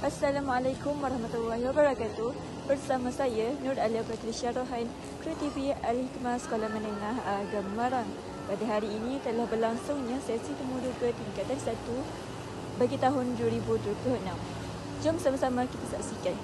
Assalamualaikum warahmatullahi wabarakatuh. Bersama saya Nur Alia Patricia Rohan, kru TV Al-Hikmah Sekolah Menengah Agama Marang. Pada hari ini telah berlangsungnya sesi temu duga tingkatan 1 bagi tahun 2026. Jom sama-sama kita saksikan.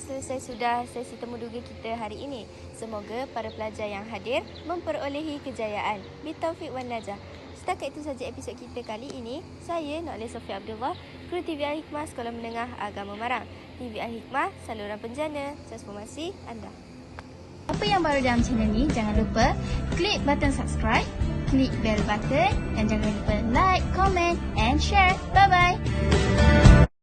Selesai sudah sesi temu duga kita hari ini. Semoga para pelajar yang hadir memperolehi kejayaan. Bitaufiq wan najah. Setakat itu saja episod kita kali ini. Saya Noleh Sofia Abdullah, kru TV Al-Hikmah Sekolah Menengah Agama Marang. TV Al-Hikmah, saluran penjana, transformasi anda. Apa yang baru dalam channel ni, jangan lupa klik button subscribe, klik bell button dan jangan lupa like, comment and share. Bye-bye.